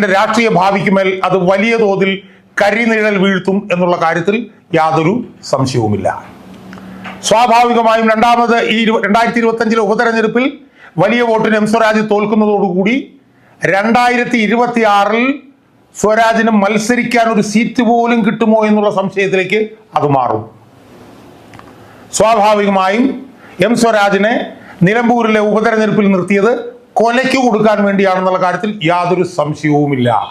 സ്വരാജിന്റെ രാഷ്ട്രീയ ഭാവിക്കുമേൽ അത് വലിയ തോതിൽ കരിനിഴൽ വീഴ്ത്തും എന്നുള്ള കാര്യത്തിൽ യാതൊരു സംശയവുമില്ല. സ്വാഭാവികമായും രണ്ടാമത് ഈ രണ്ടായിരത്തി ഇരുപത്തി അഞ്ചിലെ ഉപതെരഞ്ഞെടുപ്പിൽ വലിയ വോട്ടിന് എം സ്വരാജ് തോൽക്കുന്നതോടുകൂടി രണ്ടായിരത്തി ഇരുപത്തി ആറിൽ സ്വരാജിന് മത്സരിക്കാൻ ഒരു സീറ്റ് പോലും കിട്ടുമോ എന്നുള്ള സംശയത്തിലേക്ക് അത് മാറും. സ്വാഭാവികമായും എം സ്വരാജിനെ നിലമ്പൂരിലെ ഉപതെരഞ്ഞെടുപ്പിൽ നിർത്തിയത് കൊലയ്ക്ക് കൊടുക്കാൻ വേണ്ടിയാണെന്നുള്ള കാര്യത്തിൽ യാതൊരു സംശയവുമില്ല.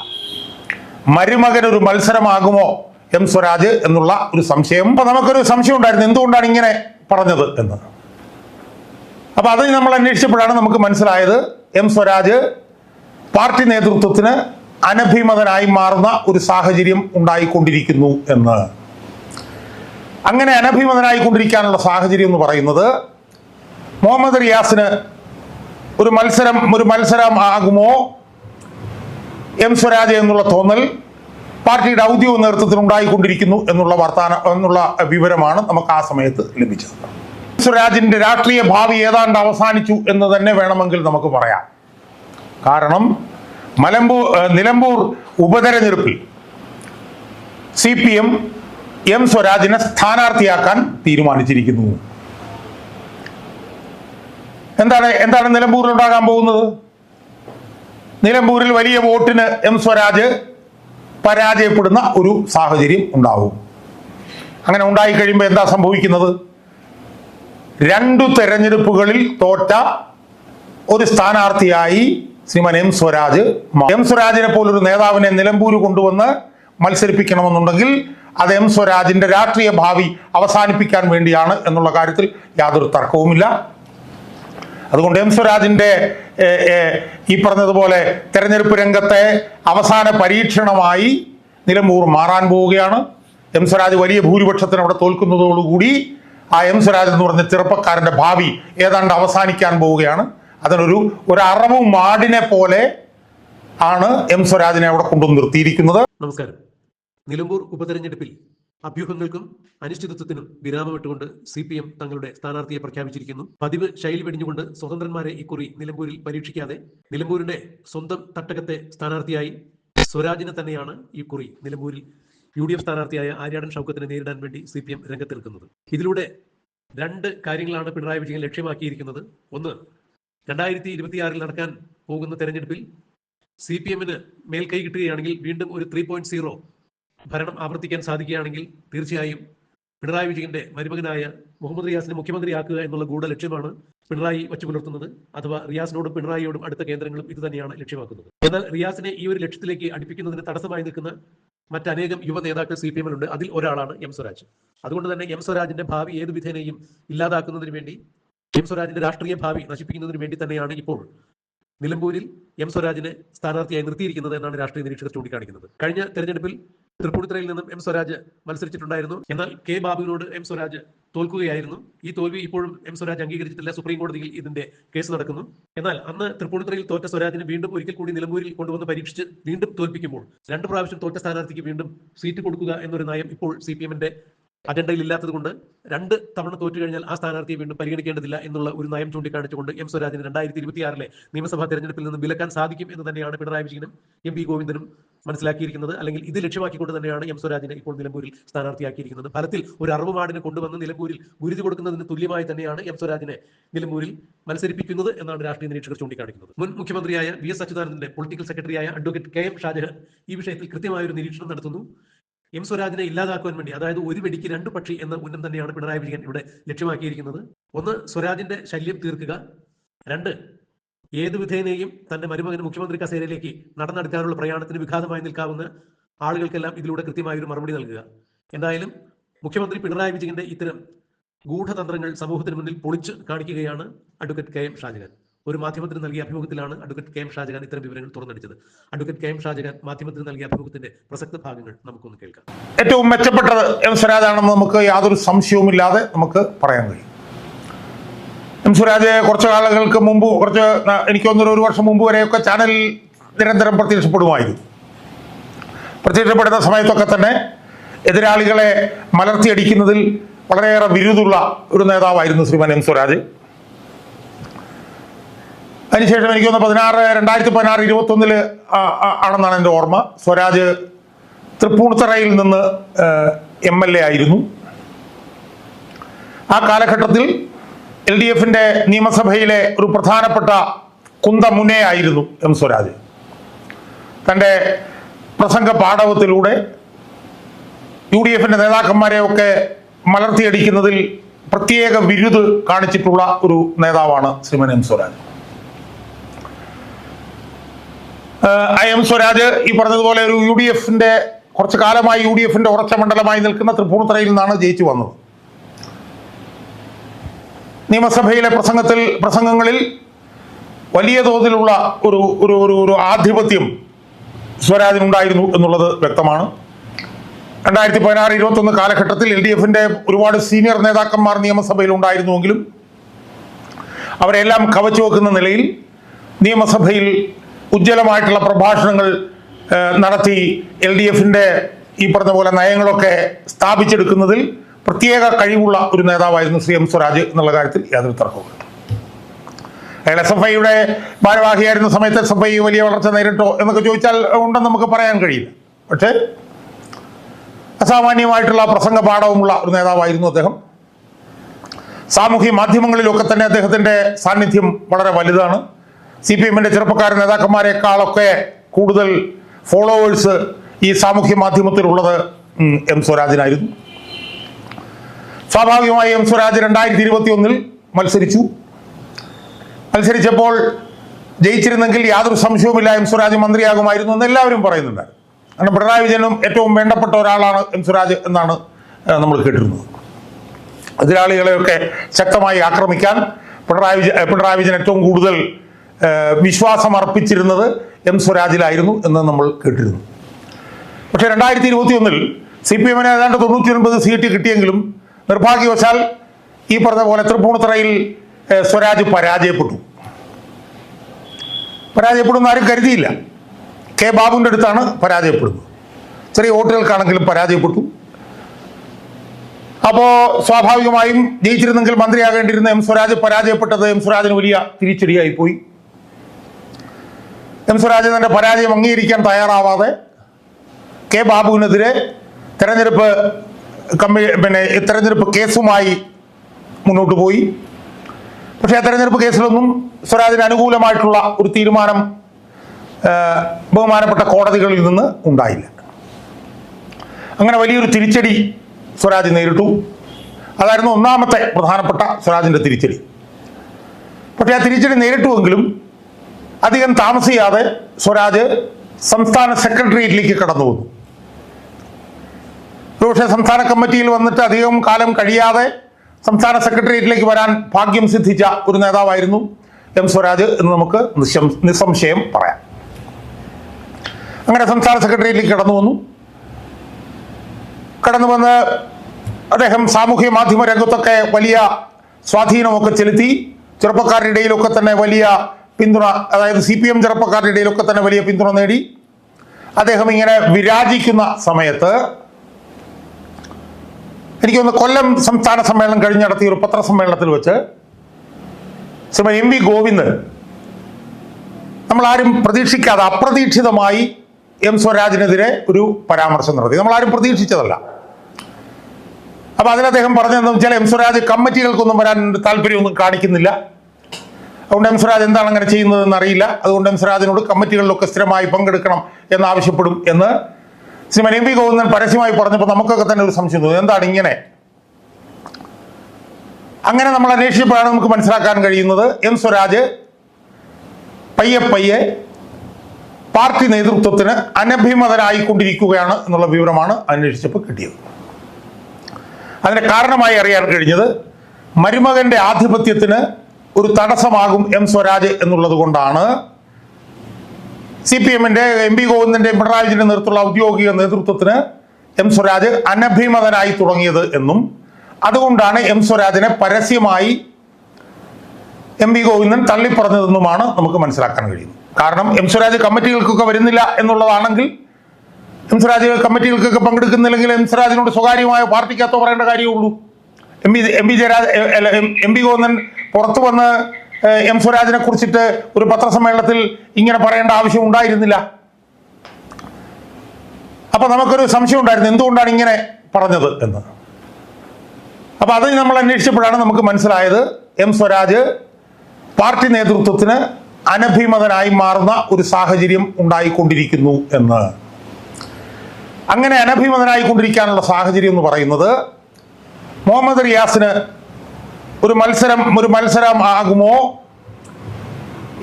മരുമകൻ ഒരു മത്സരമാകുമോ എം സ്വരാജ് എന്നുള്ള ഒരു സംശയം? അപ്പൊ നമുക്കൊരു സംശയം ഉണ്ടായിരുന്നു. എന്തുകൊണ്ടാണ് ഇങ്ങനെ പറഞ്ഞത് എന്ന്? അപ്പൊ അത് നമ്മൾ അന്വേഷിച്ചപ്പോഴാണ് നമുക്ക് മനസ്സിലായത് എം സ്വരാജ് പാർട്ടി നേതൃത്വത്തിന് അനഭിമതനായി മാറുന്ന ഒരു സാഹചര്യം ഉണ്ടായിക്കൊണ്ടിരിക്കുന്നു എന്ന്. അങ്ങനെ അനഭിമതനായിക്കൊണ്ടിരിക്കാനുള്ള സാഹചര്യം എന്ന് പറയുന്നത് മുഹമ്മദ് റിയാസിന് ഒരു മത്സരം ഒരു മത്സരം ആകുമോ? എം സ്വരാജ് എന്നുള്ള തോന്നൽ പാർട്ടിയുടെ ഔദ്യോഗിക നേതൃത്വത്തിൽ ഉണ്ടായിക്കൊണ്ടിരിക്കുന്നു എന്നുള്ള വർത്താന എന്നുള്ള വിവരമാണ് നമുക്ക് ആ സമയത്ത് ലഭിച്ചത്. സ്വരാജിന്റെ രാഷ്ട്രീയ ഭാവി ഏതാണ്ട് അവസാനിച്ചു എന്ന് തന്നെ വേണമെങ്കിൽ നമുക്ക് പറയാം. കാരണം മലമ്പൂർ നിലമ്പൂർ ഉപതെരഞ്ഞെടുപ്പിൽ സി പി എം എം സ്വരാജിനെ സ്ഥാനാർത്ഥിയാക്കാൻ തീരുമാനിച്ചിരിക്കുന്നു. എന്താണ് എന്താണ് നിലമ്പൂരിൽ ഉണ്ടാകാൻ പോകുന്നത്? നിലമ്പൂരിൽ വലിയ വോട്ടിന് എം സ്വരാജ് പരാജയപ്പെടുന്ന ഒരു സാഹചര്യം ഉണ്ടാവും. അങ്ങനെ ഉണ്ടായി കഴിയുമ്പോൾ എന്താ സംഭവിക്കുന്നത്? രണ്ടു തെരഞ്ഞെടുപ്പുകളിൽ തോറ്റ ഒരു സ്ഥാനാർത്ഥിയായി ശ്രീമാൻ എം സ്വരാജ് എം സ്വരാജിനെ പോലൊരു നേതാവിനെ നിലമ്പൂര് കൊണ്ടുവന്ന് മത്സരിപ്പിക്കണമെന്നുണ്ടെങ്കിൽ അത് എം സ്വരാജിന്റെ രാഷ്ട്രീയ ഭാവി അവസാനിപ്പിക്കാൻ വേണ്ടിയാണ് എന്നുള്ള കാര്യത്തിൽ യാതൊരു തർക്കവുമില്ല. അതുകൊണ്ട് എം സ്വരാജിന്റെ ഈ പറഞ്ഞതുപോലെ തെരഞ്ഞെടുപ്പ് രംഗത്തെ അവസാന പരീക്ഷണമായി നിലമ്പൂർ മാറാൻ പോവുകയാണ്. എം സ്വരാജ് വലിയ ഭൂരിപക്ഷത്തിന് അവിടെ തോൽക്കുന്നതോടുകൂടി ആ എം സ്വരാജ് എന്ന് പറഞ്ഞ ചെറുപ്പക്കാരന്റെ ഭാവി ഏതാണ്ട് അവസാനിക്കാൻ പോവുകയാണ്. അതിനൊരു ഒരു അറവും മാടിനെ പോലെ ആണ് എം സ്വരാജിനെ അവിടെ കൊണ്ടുവന്ന് നിർത്തിയിരിക്കുന്നത്. നമസ്കാരം. നിലമ്പൂർ ഉപതെരഞ്ഞെടുപ്പിൽ അഭ്യൂഹങ്ങൾക്കും അനിശ്ചിതത്വത്തിനും വിരാമമിട്ടുകൊണ്ട് സി പി എം തങ്ങളുടെ സ്ഥാനാർത്ഥിയെ പ്രഖ്യാപിച്ചിരിക്കുന്നു. പതിവ് ശൈലി വെടിഞ്ഞുകൊണ്ട് സ്വതന്ത്രന്മാരെ ഇക്കുറി നിലമ്പൂരിൽ പരീക്ഷിക്കാതെ നിലമ്പൂരിന്റെ സ്വന്തം തട്ടകത്തെ സ്ഥാനാർത്ഥിയായി സ്വരാജിനെ തന്നെയാണ് ഇക്കുറി കുറി നിലമ്പൂരിൽ യു ഡി എഫ് സ്ഥാനാർത്ഥിയായ ആര്യാടൻ ഷൗക്കത്തിനെ നേരിടാൻ വേണ്ടി സി പി എം രംഗത്തെടുക്കുന്നത്. ഇതിലൂടെ രണ്ട് കാര്യങ്ങളാണ് പിണറായി വിജയൻ ലക്ഷ്യമാക്കിയിരിക്കുന്നത്. ഒന്ന് രണ്ടായിരത്തി ഇരുപത്തിയാറിൽ നടക്കാൻ പോകുന്ന തെരഞ്ഞെടുപ്പിൽ സി പി എമ്മിന് മേൽക്കൈ കിട്ടുകയാണെങ്കിൽ വീണ്ടും ഒരു ത്രീ പോയിന്റ് സീറോ ഭരണം ആവർത്തിക്കാൻ സാധിക്കുകയാണെങ്കിൽ തീർച്ചയായും പിണറായി വിജയന്റെ മരുമകനായ മുഹമ്മദ് റിയാസിനെ മുഖ്യമന്ത്രിയാക്കുക എന്നുള്ള ഗൂഢ ലക്ഷ്യമാണ് പിണറായി വച്ചു പുലർത്തുന്നത്. അഥവാ റിയാസിനോടും പിണറായിയോടും അടുത്ത കേന്ദ്രങ്ങളും ഇത് തന്നെയാണ് ലക്ഷ്യമാക്കുന്നത്. എന്നാൽ റിയാസിനെ ഈ ഒരു ലക്ഷ്യത്തിലേക്ക് അടുപ്പിക്കുന്നതിന് തടസ്സമായി നിൽക്കുന്ന മറ്റനേകം യുവ നേതാക്കൾ സി പി എമ്മിലുണ്ട്. അതിൽ ഒരാളാണ് എം സ്വരാജ്. അതുകൊണ്ട് തന്നെ എം സ്വരാജിന്റെ ഭാവി ഏത് വിധേനയും ഇല്ലാതാക്കുന്നതിന് വേണ്ടി എം സ്വരാജിന്റെ രാഷ്ട്രീയ ഭാവി നശിപ്പിക്കുന്നതിന് വേണ്ടി തന്നെയാണ് ഇപ്പോൾ നിലമ്പൂരിൽ എം സ്വരാജിനെ സ്ഥാനാർത്ഥിയായി നിർത്തിയിരിക്കുന്നത് എന്നാണ് രാഷ്ട്രീയ നിരീക്ഷകർ ചൂണ്ടിക്കാണിക്കുന്നത്. കഴിഞ്ഞ തെരഞ്ഞെടുപ്പിൽ തൃപ്പൂണിത്തുറയിൽ നിന്നും എം സ്വരാജ് മത്സരിച്ചിട്ടുണ്ടായിരുന്നു. എന്നാൽ കെ ബാബുവിനോട് എം സ്വരാജ് തോൽക്കുകയായിരുന്നു. ഈ തോൽവി ഇപ്പോഴും എം സ്വരാജ് അംഗീകരിച്ചിട്ടില്ല. സുപ്രീം കോടതിയിൽ ഇതിന്റെ കേസ് നടക്കുന്നു. എന്നാൽ അന്ന് തൃപ്പൂണിത്തുറയിൽ തോറ്റ സ്വരാജിനെ വീണ്ടും ഒരിക്കൽ കൂടി നിലമ്പൂരിൽ കൊണ്ടുവന്ന് പരീക്ഷിച്ച് വീണ്ടും തോൽപ്പിക്കുമ്പോൾ രണ്ട് പ്രാവശ്യം തോറ്റ സ്ഥാനാർത്ഥിക്ക് വീണ്ടും സീറ്റ് കൊടുക്കുക എന്നൊരു നയം ഇപ്പോൾ സി പി എമ്മിന്റെ അജണ്ടയിൽ ഇല്ലാത്തത് കൊണ്ട് രണ്ട് തവണ തോറ്റു കഴിഞ്ഞാൽ ആ സ്ഥാനാർത്ഥിയെ വീണ്ടും പരിഗണിക്കേണ്ടതില്ല എന്നുള്ള ഒരു നയം ചൂണ്ടിക്കാണിച്ചുകൊണ്ട് എം സ്വരാജിന് രണ്ടായിരത്തി ഇരുപത്തിയാറിലെ നിയമസഭാ തെരഞ്ഞെടുപ്പിൽ നിന്ന് വിലക്കാൻ സാധിക്കും എന്ന് തന്നെയാണ് പിണറായി വിജയനും എം പി ഗോവിന്ദനും മനസ്സിലാക്കിയിരിക്കുന്നത്. അല്ലെങ്കിൽ ഇത് ലക്ഷ്യമാക്കിക്കൊണ്ട് തന്നെയാണ് എം സ്വരാജിനെ ഇപ്പോൾ നിലമ്പൂരിൽ സ്ഥാനാർത്ഥിയാക്കിയിരിക്കുന്നത്. ഫലത്തിൽ ഒരു അറുപമാടിനെ കൊണ്ടുവന്ന് നിലമ്പൂരിൽ ഗുരുതി കൊടുക്കുന്നതിന് തുല്യമായി തന്നെയാണ് എം സ്വരാജിനെ നിലമ്പൂരിൽ മത്സരിപ്പിക്കുന്നത് എന്നാണ് രാഷ്ട്രീയ നിരീക്ഷകർ ചൂണ്ടിക്കാണിക്കുന്നത്. മുൻ മുഖ്യമന്ത്രിയായ V S അച്യുതാനന്ദന്റെ political secretary advocate K M Shajahan ഈ വിഷയത്തിൽ കൃത്യമായ ഒരു നിരീക്ഷണം നടത്തുന്നു. എം സ്വരാജിനെ ഇല്ലാതാക്കുവാൻ വേണ്ടി അതായത് ഒരു വെടിക്ക് രണ്ട് പക്ഷി എന്ന ഉന്നം തന്നെയാണ് പിണറായി വിജയൻ ഇവിടെ ലക്ഷ്യമാക്കിയിരിക്കുന്നത്. ഒന്ന് സ്വരാജിന്റെ ശല്യം തീർക്കുക. രണ്ട് ഏത് വിധേനയും തന്റെ മരുമകന് മുഖ്യമന്ത്രി കസേരയിലേക്ക് നടന്നെടുക്കാനുള്ള പ്രയാണത്തിന് വിഘാതമായി നിൽക്കാവുന്ന ആളുകൾക്കെല്ലാം ഇതിലൂടെ കൃത്യമായ ഒരു മറുപടി നൽകുക. എന്തായാലും മുഖ്യമന്ത്രി പിണറായി വിജയന്റെ ഇത്തരം ഗൂഢതന്ത്രങ്ങൾ സമൂഹത്തിന് മുന്നിൽ പൊളിച്ച് കാണിക്കുകയാണ് അഡ്വക്കേറ്റ് കെ എം ഷാജഹാൻ ഒരു മാധ്യമത്തിന് നൽകിയ അഭിമുഖത്തിലാണ് അഡ്വക്കേറ്റ് കെ എം ഷാജഹാൻ ഇത്തരം വിവരങ്ങൾ തുറന്നടിച്ചത്. അഡ്വക്കേറ്റ് കെ എം ഷാജഹാൻ മാധ്യമത്തിന് നൽകിയ അഭിമുഖത്തിന്റെ പ്രസക്ത ഭാഗങ്ങൾ നമുക്കൊന്ന് കേൾക്കാം. ഏറ്റവും മെച്ചപ്പെട്ടത് എം സ്വരാജാണെന്ന് നമുക്ക് യാതൊരു സംശയവുമില്ലാതെ നമുക്ക് പറയാൻ കഴിയും. എം സ്വരാജ് കുറച്ച് കാലങ്ങൾക്ക് മുമ്പ് കുറച്ച് എനിക്ക് തോന്നുന്നു ഒരു വർഷം മുമ്പ് വരെയൊക്കെ ചാനൽ നിരന്തരം പ്രത്യക്ഷപ്പെടുമായിരുന്നു. പ്രത്യക്ഷപ്പെടുന്ന സമയത്തൊക്കെ തന്നെ എതിരാളികളെ മലർത്തിയടിക്കുന്നതിൽ വളരെയേറെ വിരുദുള്ള ഒരു നേതാവായിരുന്നു ശ്രീമാൻ എം സ്വരാജ്. അതിനുശേഷം എനിക്ക് തോന്നുന്നു പതിനാറ് രണ്ടായിരത്തി പതിനാറ് ഇരുപത്തി ഒന്നിൽ ആണെന്നാണ് എന്റെ ഓർമ്മ. സ്വരാജ് തൃപ്പൂണിത്തറയിൽ നിന്ന് എം എൽ എ ആയിരുന്നു. ആ കാലഘട്ടത്തിൽ എൽ ഡി എഫിന്റെ നിയമസഭയിലെ ഒരു പ്രധാനപ്പെട്ട കുന്തമുനയായിരുന്നു എം സ്വരാജ്. തന്റെ പ്രസംഗ പാഠവത്തിലൂടെ യു ഡി എഫിന്റെ നേതാക്കന്മാരെയൊക്കെ മലർത്തിയടിക്കുന്നതിൽ പ്രത്യേക വിരുദ് കാണിച്ചിട്ടുള്ള ഒരു നേതാവാണ് Shriman M Swaraj. I M Swaraj ഈ പറഞ്ഞതുപോലെ ഒരു യു ഡി എഫിന്റെ കുറച്ചു കാലമായി യു ഡി എഫിന്റെ ഉറച്ച മണ്ഡലമായി നിൽക്കുന്ന തൃപ്പൂണിത്തറയിൽ നിന്നാണ് ജയിച്ചു വന്നത്. നിയമസഭയിലെ പ്രസംഗത്തിൽ പ്രസംഗങ്ങളിൽ വലിയ തോതിലുള്ള ഒരു ഒരു ഒരു ഒരു ആധിപത്യം സ്വരാജിനുണ്ടായിരുന്നു എന്നുള്ളത് വ്യക്തമാണ്. രണ്ടായിരത്തി പതിനാറ് ഇരുപത്തൊന്ന് കാലഘട്ടത്തിൽ എൽ ഡി എഫിന്റെ ഒരുപാട് സീനിയർ നേതാക്കന്മാർ നിയമസഭയിൽ ഉണ്ടായിരുന്നുവെങ്കിലും അവരെല്ലാം കവച്ചു വെക്കുന്ന നിലയിൽ നിയമസഭയിൽ ഉജ്ജ്വലമായിട്ടുള്ള പ്രഭാഷണങ്ങൾ നടത്തി എൽ ഡി എഫിന്റെ ഈ പറഞ്ഞ പോലെ നയങ്ങളൊക്കെ സ്ഥാപിച്ചെടുക്കുന്നതിൽ പ്രത്യേക കഴിവുള്ള ഒരു നേതാവായിരുന്നു ശ്രീ എം സ്വരാജ് എന്നുള്ള കാര്യത്തിൽ യാതൊരു തർക്കവുമില്ല അയാൾ എസ് എഫ് ഐയുടെ ഭാരവാഹിയായിരുന്ന സമയത്ത് എസ് എഫ് ഐ വലിയ വളർച്ച നേരിട്ടോ എന്നൊക്കെ ചോദിച്ചാൽ ഉണ്ടെന്ന് നമുക്ക് പറയാൻ കഴിയില്ല. പക്ഷേ അസാമാന്യമായിട്ടുള്ള പ്രസംഗ പാഠവുമുള്ള ഒരു നേതാവായിരുന്നു അദ്ദേഹം. സാമൂഹ്യ മാധ്യമങ്ങളിലൊക്കെ തന്നെ അദ്ദേഹത്തിന്റെ സാന്നിധ്യം വളരെ വലുതാണ്. സി പി എമ്മിന്റെ ചെറുപ്പക്കാരൻ നേതാക്കന്മാരെക്കാളൊക്കെ കൂടുതൽ ഫോളോവേഴ്സ് ഈ സാമൂഹ്യ മാധ്യമത്തിലുള്ളത് എം സ്വരാജിനായിരുന്നു. സ്വാഭാവികമായി എം സ്വരാജ് രണ്ടായിരത്തി ഇരുപത്തി ഒന്നിൽ മത്സരിച്ചു. മത്സരിച്ചപ്പോൾ ജയിച്ചിരുന്നെങ്കിൽ യാതൊരു സംശയവുമില്ല എം സ്വരാജ് മന്ത്രിയാകുമായിരുന്നു എന്ന് എല്ലാവരും പറയുന്നുണ്ട്. കാരണം പിണറായി വിജയനും ഏറ്റവും വേണ്ടപ്പെട്ട ഒരാളാണ് എം സ്വരാജ് എന്നാണ് നമ്മൾ കേട്ടിരുന്നത്. എതിരാളികളെയൊക്കെ ശക്തമായി ആക്രമിക്കാൻ പിണറായി വിജയൻ പിണറായി വിജയൻ ഏറ്റവും കൂടുതൽ വിശ്വാസം അർപ്പിച്ചിരുന്നത് എം സ്വരാജിലായിരുന്നു എന്ന് നമ്മൾ കേട്ടിരുന്നു. പക്ഷെ രണ്ടായിരത്തി ഇരുപത്തി ഒന്നിൽ സി പി എമ്മിന് ഏതാണ്ട് തൊണ്ണൂറ്റി ഒൻപത് സീറ്റ് കിട്ടിയെങ്കിലും നിർഭാഗ്യവശാൽ ഈ പറഞ്ഞ പോലെ തൃപ്പൂണിത്തറയിൽ സ്വരാജ് പരാജയപ്പെട്ടു. പരാജയപ്പെടുന്ന ആരും കരുതിയില്ല. കെ ബാബുവിന്റെ അടുത്താണ് പരാജയപ്പെടുന്നത്. ചെറിയ വോട്ടുകൾക്കാണെങ്കിലും പരാജയപ്പെട്ടു. അപ്പോൾ സ്വാഭാവികമായും ജയിച്ചിരുന്നെങ്കിൽ മന്ത്രിയാകേണ്ടിയിരുന്ന എം സ്വരാജ് പരാജയപ്പെട്ടത് എം സ്വരാജിന് വലിയ തിരിച്ചടിയായി പോയി എം സ്വരാജ് തന്റെ പരാജയം അംഗീകരിക്കാൻ തയ്യാറാവാതെ കെ ബാബുവിനെതിരെ തെരഞ്ഞെടുപ്പ് കമ്മി പിന്നെ തെരഞ്ഞെടുപ്പ് കേസുമായി മുന്നോട്ട് പോയി. പക്ഷെ ആ തെരഞ്ഞെടുപ്പ് കേസിലൊന്നും സ്വരാജിന് അനുകൂലമായിട്ടുള്ള ഒരു തീരുമാനം ബഹുമാനപ്പെട്ട കോടതികളിൽ നിന്ന് ഉണ്ടായില്ല. അങ്ങനെ വലിയൊരു തിരിച്ചടി സ്വരാജ് നേരിട്ടു. അതായിരുന്നു ഒന്നാമത്തെ പ്രധാനപ്പെട്ട സ്വരാജിന്റെ തിരിച്ചടി. പക്ഷേ ആ തിരിച്ചടി നേരിട്ടുവെങ്കിലും അധികം താമസിയാതെ സ്വരാജ് സംസ്ഥാന സെക്രട്ടേറിയറ്റിലേക്ക് കടന്നു വന്നു. ഒരുപക്ഷെ സംസ്ഥാന കമ്മിറ്റിയിൽ വന്നിട്ട് അധികം കാലം കഴിയാതെ സംസ്ഥാന സെക്രട്ടേറിയറ്റിലേക്ക് വരാൻ ഭാഗ്യം സിദ്ധിച്ച ഒരു നേതാവായിരുന്നു എം സ്വരാജ് എന്ന് നമുക്ക് നിസ്സംശയം പറയാം. അങ്ങനെ സംസ്ഥാന സെക്രട്ടേറിയറ്റിലേക്ക് കടന്നു വന്നു. കടന്നു വന്ന് അദ്ദേഹം സാമൂഹ്യ മാധ്യമ രംഗത്തൊക്കെ വലിയ സ്വാധീനമൊക്കെ ചെലുത്തി ചെറുപ്പക്കാരുടെ ഇടയിലൊക്കെ തന്നെ വലിയ പിന്തുണ അതായത് സി പി എം ചെറുപ്പക്കാരുടെ ഇടയിലൊക്കെ തന്നെ വലിയ പിന്തുണ നേടി. അദ്ദേഹം ഇങ്ങനെ വിരാജിക്കുന്ന സമയത്ത് എനിക്കൊന്ന് കൊല്ലം സംസ്ഥാന സമ്മേളനം കഴിഞ്ഞ് നടത്തിയ ഒരു പത്രസമ്മേളനത്തിൽ വെച്ച് ശ്രീമതി എം വി ഗോവിന്ദൻ നമ്മളാരും പ്രതീക്ഷിക്കാതെ അപ്രതീക്ഷിതമായി എം സ്വരാജിനെതിരെ ഒരു പരാമർശം നടത്തി. നമ്മളാരും പ്രതീക്ഷിച്ചതല്ല. അപ്പൊ അതിൽ അദ്ദേഹം പറഞ്ഞതെന്ന് വെച്ചാൽ എം സ്വരാജ് കമ്മിറ്റികൾക്കൊന്നും വരാൻ താല്പര്യമൊന്നും കാണിക്കുന്നില്ല. അതുകൊണ്ട് എം സ്വരാജ് എന്താണ് അങ്ങനെ ചെയ്യുന്നതെന്ന് അറിയില്ല. അതുകൊണ്ട് എം സ്വരാജിനോട് കമ്മിറ്റികളിലൊക്കെ സ്ഥിരമായി പങ്കെടുക്കണം എന്നാവശ്യപ്പെടും എന്ന് ശ്രീമൻ എം പി ഗോവിന്ദൻ പരസ്യമായി പറഞ്ഞപ്പോൾ നമുക്കൊക്കെ തന്നെ ഒരു സംശയം തോന്നുന്നു എന്താണ് ഇങ്ങനെ? അങ്ങനെ നമ്മൾ അന്വേഷിച്ചപ്പോഴാണ് നമുക്ക് മനസ്സിലാക്കാൻ കഴിയുന്നത്. എം സ്വരാജ് പയ്യെ പയ്യെ പാർട്ടി നേതൃത്വത്തിന് അനഭിമതനായിക്കൊണ്ടിരിക്കുകയാണ് എന്നുള്ള വിവരമാണ് അന്വേഷിച്ചപ്പോൾ കിട്ടിയത്. അതിന് കാരണമായി അറിയാൻ കഴിഞ്ഞത് മരുമകന്റെ ആധിപത്യത്തിന് ഒരു തടസ്സമാകും എം സ്വരാജ് എന്നുള്ളത് കൊണ്ടാണ് സി പി എമ്മിന്റെ എം പി ഗോവിന്ദന്റെ പിണറായി വിജയന്റെ നേതൃത്വമുള്ള ഔദ്യോഗിക നേതൃത്വത്തിന് എം സ്വരാജ് അനഭിമതനായി തുടങ്ങിയത് എന്നും അതുകൊണ്ടാണ് എം സ്വരാജിനെ പരസ്യമായി എം വി ഗോവിന്ദൻ തള്ളിപ്പറഞ്ഞതെന്നുമാണ് നമുക്ക് മനസ്സിലാക്കാൻ കഴിയുന്നത്. കാരണം എം സ്വരാജ് കമ്മിറ്റികൾക്കൊക്കെ വരുന്നില്ല എന്നുള്ളതാണെങ്കിൽ എം സ്വരാജ് കമ്മിറ്റികൾക്കൊക്കെ പങ്കെടുക്കുന്നില്ലെങ്കിൽ എം സ്വരാജിനോട് സ്വകാര്യമായ പാർട്ടിക്കകത്തോ പറയേണ്ട കാര്യമുള്ളൂ. M P M P Jayaraj M- P Govindan പുറത്തു വന്ന് എം സ്വരാജിനെ കുറിച്ചിട്ട് ഒരു പത്രസമ്മേളനത്തിൽ ഇങ്ങനെ പറയേണ്ട ആവശ്യം ഉണ്ടായിരുന്നില്ല. അപ്പൊ നമുക്കൊരു സംശയം ഉണ്ടായിരുന്നു എന്തുകൊണ്ടാണ് ഇങ്ങനെ പറഞ്ഞത് എന്ന്. അപ്പൊ അത് നമ്മൾ അന്വേഷിച്ചപ്പോഴാണ് നമുക്ക് മനസ്സിലായത് എം സ്വരാജ് പാർട്ടി നേതൃത്വത്തിന് അനഭിമതനായി മാറുന്ന ഒരു സാഹചര്യം ഉണ്ടായിക്കൊണ്ടിരിക്കുന്നു എന്ന്. അങ്ങനെ അനഭിമതനായിക്കൊണ്ടിരിക്കാനുള്ള സാഹചര്യം എന്ന് പറയുന്നത് മുഹമ്മദ് റിയാസിന് ഒരു മത്സരം ഒരു മത്സരം ആകുമോ?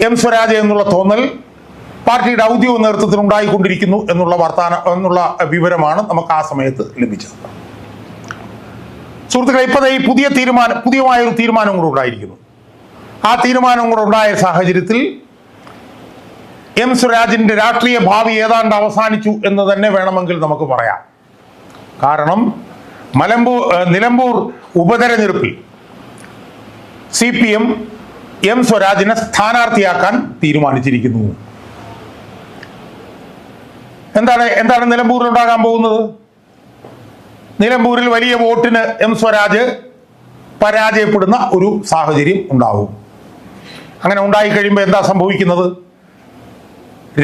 എം സ്വരാജ് എന്നുള്ള തോന്നൽ പാർട്ടിയുടെ ഔദ്യോഗിക നേതൃത്വത്തിൽ ഉണ്ടായിക്കൊണ്ടിരിക്കുന്നു എന്നുള്ള വർത്താന എന്നുള്ള വിവരമാണ് നമുക്ക് ആ സമയത്ത് ലഭിച്ചത്. സുഹൃത്തുക്കളെ ഇപ്പോഴത്തെ ഈ പുതിയ തീരുമാനം പുതിയമായ ഒരു തീരുമാനം കൂടെ ഉണ്ടായിരിക്കുന്നു. ആ തീരുമാനം കൂടെ ഉണ്ടായ സാഹചര്യത്തിൽ എം സ്വരാജിന്റെ രാഷ്ട്രീയ ഭാവി ഏതാണ്ട് അവസാനിച്ചു എന്ന് തന്നെ വേണമെങ്കിൽ നമുക്ക് പറയാം. കാരണം മലമ്പൂർ നിലമ്പൂർ ഉപതെരഞ്ഞെടുപ്പിൽ സി പി എം എം സ്വരാജിനെ സ്ഥാനാർത്ഥിയാക്കാൻ തീരുമാനിച്ചിരിക്കുന്നു. എന്താണ് എന്താണ് നിലമ്പൂരിൽ ഉണ്ടാകാൻ പോകുന്നത്? നിലമ്പൂരിൽ വലിയ വോട്ടിന് എം സ്വരാജ് പരാജയപ്പെടുന്ന ഒരു സാഹചര്യം ഉണ്ടാവും. അങ്ങനെ ഉണ്ടായി കഴിയുമ്പോൾ എന്താ സംഭവിക്കുന്നത്?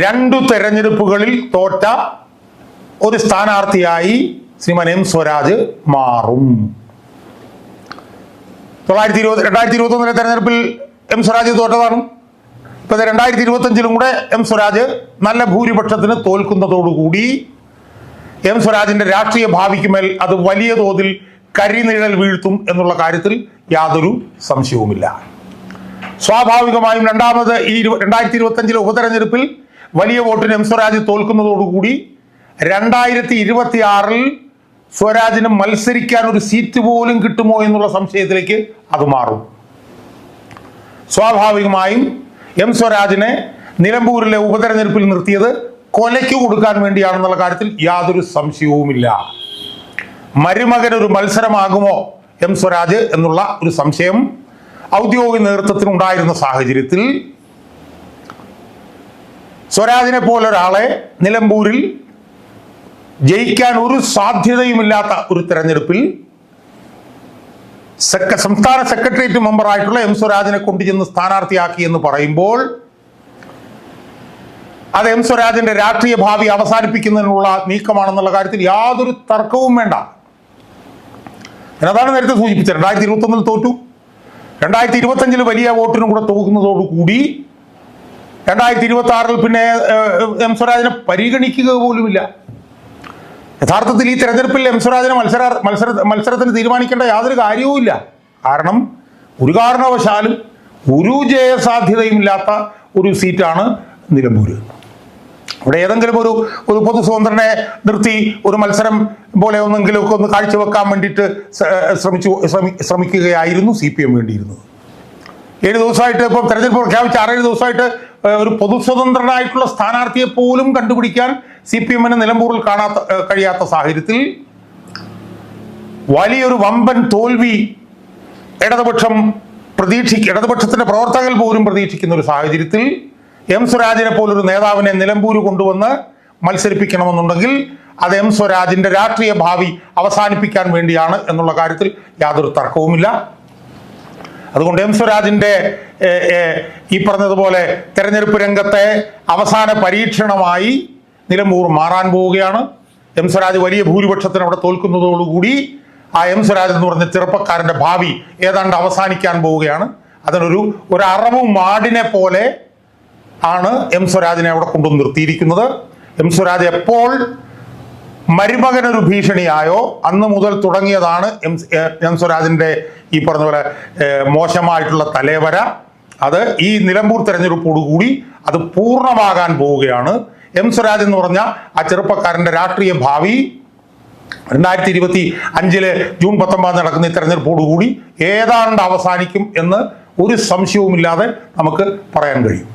രണ്ടു തെരഞ്ഞെടുപ്പുകളിൽ തോറ്റ ഒരു സ്ഥാനാർത്ഥിയായി ശ്രീമാൻ എം സ്വരാജ് മാറും. തൊള്ളായിരത്തി ഇരുപത് രണ്ടായിരത്തി ഇരുപത്തി ഒന്നിലെ തെരഞ്ഞെടുപ്പിൽ എം സ്വരാജ് തോറ്റതാണ്. ഇപ്പൊ രണ്ടായിരത്തി ഇരുപത്തി അഞ്ചിലും കൂടെ എം സ്വരാജ് നല്ല ഭൂരിപക്ഷത്തിന് തോൽക്കുന്നതോടുകൂടി എം സ്വരാജിന്റെ രാഷ്ട്രീയ ഭാവിക്ക് മേൽ അത് വലിയ തോതിൽ കരിനിഴൽ വീഴ്ത്തും എന്നുള്ള കാര്യത്തിൽ യാതൊരു സംശയവുമില്ല. സ്വാഭാവികമായും രണ്ടാമത് ഈ രണ്ടായിരത്തി ഇരുപത്തി അഞ്ചിലെ ഉപതെരഞ്ഞെടുപ്പിൽ വലിയ വോട്ടിന് എം സ്വരാജ് തോൽക്കുന്നതോടുകൂടി രണ്ടായിരത്തി ഇരുപത്തി ആറിൽ സ്വരാജിന് മത്സരിക്കാൻ ഒരു സീറ്റ് പോലും കിട്ടുമോ എന്നുള്ള സംശയത്തിലേക്ക് അത് മാറും. സ്വാഭാവികമായും എം സ്വരാജിനെ നിലമ്പൂരിലെ ഉപതെരഞ്ഞെടുപ്പിൽ നിർത്തിയത് കൊലയ്ക്ക് കൊടുക്കാൻ വേണ്ടിയാണെന്നുള്ള കാര്യത്തിൽ യാതൊരു സംശയവുമില്ല. മരുമകൻ ഒരു മത്സരമാകുമോ എം സ്വരാജ് എന്നുള്ള ഒരു സംശയം ഔദ്യോഗിക നേതൃത്വത്തിന് ഉണ്ടായിരുന്ന സാഹചര്യത്തിൽ സ്വരാജിനെ പോലൊരാളെ നിലമ്പൂരിൽ ജയിക്കാൻ ഒരു സാധ്യതയുമില്ലാത്ത ഒരു തെരഞ്ഞെടുപ്പിൽ സെക്ര സംസ്ഥാന സെക്രട്ടേറിയറ്റ് മെമ്പറായിട്ടുള്ള എം സ്വരാജിനെ കൊണ്ടുചെന്ന് സ്ഥാനാർത്ഥിയാക്കി എന്ന് പറയുമ്പോൾ അത് എം സ്വരാജിന്റെ രാഷ്ട്രീയ ഭാവി അവസാനിപ്പിക്കുന്നതിനുള്ള നീക്കമാണെന്നുള്ള കാര്യത്തിൽ യാതൊരു തർക്കവും വേണ്ട. ഞാനതാണ് നേരത്തെ സൂചിപ്പിച്ചത്. രണ്ടായിരത്തി ഇരുപത്തി ഒന്നിൽ തോറ്റു. രണ്ടായിരത്തി ഇരുപത്തി അഞ്ചിൽ വലിയ വോട്ടിനും കൂടെ തോക്കുന്നതോടുകൂടി രണ്ടായിരത്തി ഇരുപത്തി ആറിൽ പിന്നെ എം സ്വരാജിനെ പരിഗണിക്കുക പോലുമില്ല. യഥാർത്ഥത്തിൽ ഈ തെരഞ്ഞെടുപ്പിൽ എം സ്വരാജിനെ മത്സര മത്സര മത്സരത്തിന് തീരുമാനിക്കേണ്ട യാതൊരു കാര്യവുമില്ല കാരണം ഒരു കാരണവശാലും ഒരു ജയസാധ്യതയുമില്ലാത്ത ഒരു സീറ്റാണ് നിലമ്പൂര്. അവിടെ ഏതെങ്കിലും ഒരു ഒരു പൊതു സ്വതന്ത്രനെ നിർത്തി ഒരു മത്സരം പോലെ ഒന്നെങ്കിലുമൊക്കെ ഒന്ന് കാഴ്ചവെക്കാൻ വേണ്ടിയിട്ട് ശ്രമിച്ചു ശ്രമി ശ്രമിക്കുകയായിരുന്നു സി പി എം വേണ്ടിയിരുന്നത്. ഏഴ് ദിവസമായിട്ട് ഇപ്പം തെരഞ്ഞെടുപ്പ് പ്രഖ്യാപിച്ച ആറേഴ് ദിവസമായിട്ട് ഒരു പൊതു സ്വതന്ത്രനായിട്ടുള്ള സ്ഥാനാർത്ഥിയെ പോലും കണ്ടുപിടിക്കാൻ സി പി എമ്മിന് നിലമ്പൂരിൽ കാണാത്ത കഴിയാത്ത സാഹചര്യത്തിൽ വലിയൊരു വമ്പൻ തോൽവി ഇടതുപക്ഷം പ്രതീക്ഷി ഇടതുപക്ഷത്തിന്റെ പ്രവർത്തകർ പോലും പ്രതീക്ഷിക്കുന്ന ഒരു സാഹചര്യത്തിൽ എം സ്വരാജിനെ പോലൊരു നേതാവിനെ നിലമ്പൂര് കൊണ്ടുവന്ന് മത്സരിപ്പിക്കണമെന്നുണ്ടെങ്കിൽ അത് എം സ്വരാജിന്റെ രാഷ്ട്രീയ ഭാവി അവസാനിപ്പിക്കാൻ വേണ്ടിയാണ് എന്നുള്ള കാര്യത്തിൽ യാതൊരു തർക്കവുമില്ല. അതുകൊണ്ട് എം സ്വരാജിന്റെ ഈ പറഞ്ഞതുപോലെ തെരഞ്ഞെടുപ്പ് രംഗത്തെ അവസാന പരീക്ഷണമായി നിലമ്പൂർ മാറാൻ പോവുകയാണ്. എം സ്വരാജ് വലിയ ഭൂരിപക്ഷത്തിന് അവിടെ തോൽക്കുന്നതോടുകൂടി ആ എം സ്വരാജ് എന്ന് പറഞ്ഞ ചെറുപ്പക്കാരന്റെ ഭാവി ഏതാണ്ട് അവസാനിക്കാൻ പോവുകയാണ്. അതിനൊരു ഒരു അറവും മാടിനെ പോലെ ആണ് എം സ്വരാജിനെ അവിടെ കൊണ്ടു നിർത്തിയിരിക്കുന്നത്. എം സ്വരാജ് എപ്പോൾ മരുമകനൊരു ഭീഷണിയായോ അന്ന് മുതൽ തുടങ്ങിയതാണ് എം എം സ്വരാജിന്റെ ഈ പറഞ്ഞ പോലെ മോശമായിട്ടുള്ള തലേവര. അത് ഈ നിലമ്പൂർ തെരഞ്ഞെടുപ്പോടുകൂടി അത് പൂർണമാകാൻ പോവുകയാണ്. എം സ്വരാജ് എന്ന് പറഞ്ഞ ആ ചെറുപ്പക്കാരന്റെ രാഷ്ട്രീയ ഭാവി രണ്ടായിരത്തി ഇരുപത്തി അഞ്ചിൽ ജൂൺ പത്തൊമ്പത് നടക്കുന്ന ഈ തെരഞ്ഞെടുപ്പോടുകൂടി ഏതാണ്ട് അവസാനിക്കും എന്ന് ഒരു സംശയവുമില്ലാതെ നമുക്ക് പറയാൻ കഴിയും.